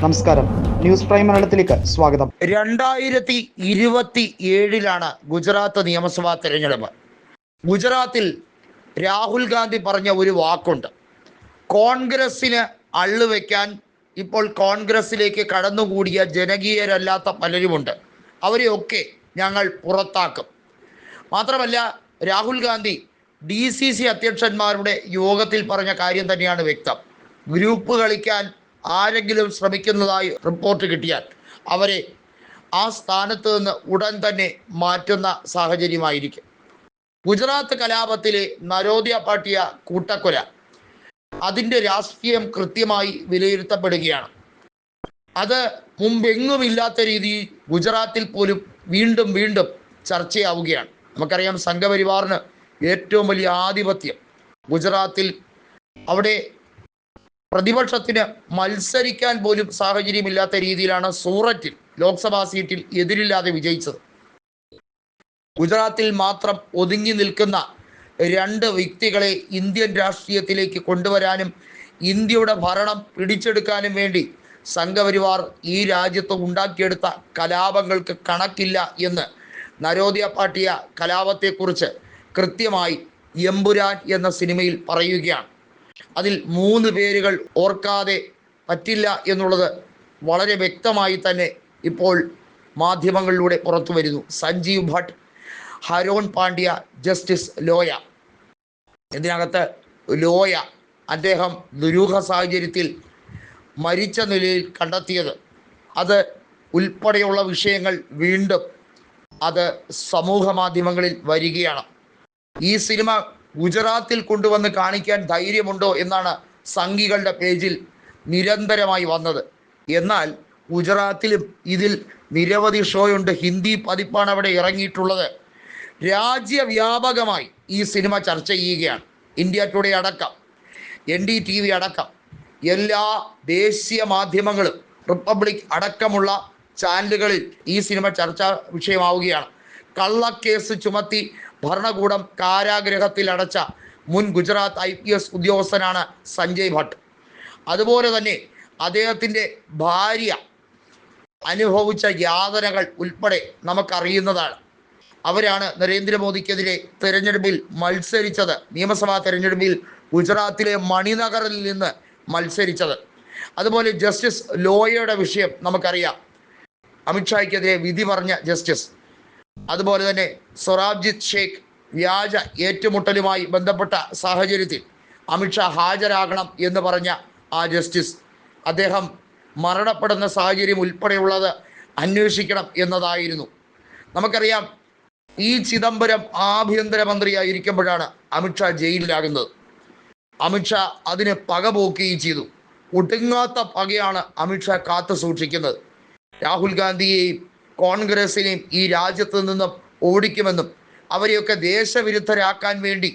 നമസ്കാരം. News prime മലയാളത്തിലേക്ക് സ്വാഗതം. രണ്ടായിരത്തി ഇരുപത്തി ഏഴിലാണ് ഗുജറാത്ത് നിയമസഭാ തെരഞ്ഞെടുപ്പ്. ഗുജറാത്തിൽ രാഹുൽ ഗാന്ധി പറഞ്ഞ ഒരു വാക്കുണ്ട്. കോൺഗ്രസിന് അള്ളുവെക്കാൻ ഇപ്പോൾ കോൺഗ്രസ്സിലേക്ക് കടന്നുകൂടിയ ജനകീയരല്ലാത്ത പലരുമുണ്ട്. അവരെയൊക്കെ ഞങ്ങൾ പുറത്താക്കും. മാത്രമല്ല Rahul Gandhi D C C അധ്യക്ഷന്മാരുടെ യോഗത്തിൽ പറഞ്ഞ കാര്യം തന്നെയാണ് വ്യക്തം. ഗ്രൂപ്പ് കളിക്കാൻ ആരെങ്കിലും ശ്രമിക്കുന്നതായി റിപ്പോർട്ട് കിട്ടിയാൽ അവരെ ആ സ്ഥാനത്ത് നിന്ന് ഉടൻ തന്നെ മാറ്റുന്ന സാഹചര്യമായിരിക്കും. ഗുജറാത്ത് കലാപത്തിലെ നരോദ്യ പാട്ടിയ കൂട്ടക്കൊല അതിന്റെ രാഷ്ട്രീയം കൃത്യമായി വിലയിരുത്തപ്പെടുകയാണ്. അത് മുമ്പെങ്ങുമില്ലാത്ത രീതിയിൽ ഗുജറാത്തിൽ പോലും വീണ്ടും വീണ്ടും ചർച്ചയാവുകയാണ്. നമുക്കറിയാം സംഘപരിവാറിന് ഏറ്റവും വലിയ ആധിപത്യം ഗുജറാത്തിൽ അവിടെ പ്രതിപക്ഷത്തിന് മത്സരിക്കാൻ പോലും സാഹചര്യമില്ലാത്ത രീതിയിലാണ് സൂററ്റിൽ ലോക്സഭാ സീറ്റിൽ എതിരില്ലാതെ വിജയിച്ചത്. ഗുജറാത്തിൽ മാത്രം ഒതുങ്ങി നിൽക്കുന്ന രണ്ട് വ്യക്തികളെ ഇന്ത്യൻ രാഷ്ട്രീയത്തിലേക്ക് കൊണ്ടുവരാനും ഇന്ത്യയുടെ ഭരണം പിടിച്ചെടുക്കാനും വേണ്ടി സംഘപരിവാർ ഈ രാജ്യത്ത് ഉണ്ടാക്കിയെടുത്ത കലാപങ്ങൾക്ക് കണക്കില്ല എന്ന് നരോദ്യ പാട്ടിയ കലാപത്തെക്കുറിച്ച് കൃത്യമായി എമ്പുരാൻ എന്ന സിനിമയിൽ പറയുകയാണ്. അതിൽ മൂന്ന് പേരുകൾ ഓർക്കാതെ പറ്റില്ല എന്നുള്ളത് വളരെ വ്യക്തമായി തന്നെ ഇപ്പോൾ മാധ്യമങ്ങളിലൂടെ പുറത്തു വരുന്നു. സഞ്ജീവ് ഭട്ട് ഹരോൺ പാണ്ഡ്യ ജസ്റ്റിസ് ലോയ. ഇതിനകത്ത് ലോയ അദ്ദേഹം ദുരൂഹ സാഹചര്യത്തിൽ മരിച്ച നിലയിൽ കണ്ടെത്തിയത്. അത് ഉൾപ്പെടെയുള്ള വിഷയങ്ങൾ വീണ്ടും അത് സമൂഹ മാധ്യമങ്ങളിൽ വരികയാണ്. ഈ സിനിമ ഗുജറാത്തിൽ കൊണ്ടുവന്ന് കാണിക്കാൻ ധൈര്യമുണ്ടോ എന്നാണ് സംഘികളുടെ പേജിൽ നിരന്തരമായി വന്നത്. എന്നാൽ ഗുജറാത്തിലും ഇതിൽ നിരവധി ഷോയുണ്ട്. ഹിന്ദി പതിപ്പാണ് അവിടെ ഇറങ്ങിയിട്ടുള്ളത്. രാജ്യവ്യാപകമായി ഈ സിനിമ ചർച്ച ചെയ്യുകയാണ്. ഇന്ത്യ ടുഡേ അടക്കം എൻ ഡി ടി വി അടക്കം എല്ലാ ദേശീയ മാധ്യമങ്ങളും റിപ്പബ്ലിക് അടക്കമുള്ള ചാനലുകളിൽ ഈ സിനിമ ചർച്ചാ വിഷയമാവുകയാണ്. കള്ളക്കേസ് ചുമത്തി ഭരണകൂടം കാരാഗ്രഹത്തിൽ അടച്ച മുൻ ഗുജറാത്ത് ഐ പി എസ് ഉദ്യോഗസ്ഥനാണ് സഞ്ജയ് ഭട്ട്. അതുപോലെ തന്നെ അദ്ദേഹത്തിന്റെ ഭാര്യ അനുഭവിച്ച യാതനകൾ ഉൾപ്പെടെ നമുക്കറിയുന്നതാണ്. അവരാണ് നരേന്ദ്രമോദിക്കെതിരെ തെരഞ്ഞെടുപ്പിൽ മത്സരിച്ചത്. നിയമസഭാ തെരഞ്ഞെടുപ്പിൽ ഗുജറാത്തിലെ മണിനഗറിൽ നിന്ന് മത്സരിച്ചത്. അതുപോലെ ജസ്റ്റിസ് ലോയയുടെ വിഷയം നമുക്കറിയാം. അമിത്ഷായ്ക്കെതിരെ വിധി പറഞ്ഞ ജസ്റ്റിസ് അതുപോലെ തന്നെ സൊറാബ്ജിത് ഷേഖ് വ്യാജ ഏറ്റുമുട്ടലുമായി ബന്ധപ്പെട്ട സാഹചര്യത്തിൽ അമിത്ഷാ ഹാജരാകണം എന്ന് പറഞ്ഞ ആ ജസ്റ്റിസ് അദ്ദേഹം മരണപ്പെടുന്ന സാഹചര്യം ഉൾപ്പെടെയുള്ളത് അന്വേഷിക്കണം എന്നതായിരുന്നു. നമുക്കറിയാം ഈ ചിദംബരം ആഭ്യന്തരമന്ത്രിയായിരിക്കുമ്പോഴാണ് അമിത്ഷാ ജയിലിലാകുന്നത്. അമിത്ഷാ അതിന് പക പോക്കുകയും ചെയ്തു. ഒടുങ്ങാത്ത പകയാണ് അമിത്ഷാ കാത്തു സൂക്ഷിക്കുന്നത് രാഹുൽ ഗാന്ധിയെയും കോൺഗ്രസിനെയും ഈ രാജ്യത്ത് നിന്നും ഓടിക്കുമെന്നും അവരെയൊക്കെ ദേശവിരുദ്ധരാക്കാൻ വേണ്ടി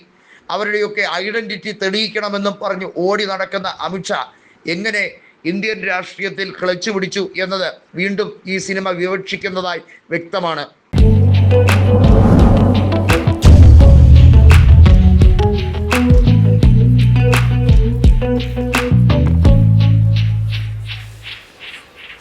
അവരുടെയൊക്കെ ഐഡന്റിറ്റി തെളിയിക്കണമെന്നും പറഞ്ഞ് ഓടി നടക്കുന്ന അമിത്ഷാ എങ്ങനെ ഇന്ത്യൻ രാഷ്ട്രീയത്തിൽ കിളച്ചു പിടിച്ചു എന്നത് വീണ്ടും ഈ സിനിമ വിവക്ഷിക്കുന്നതായി വ്യക്തമാണ്.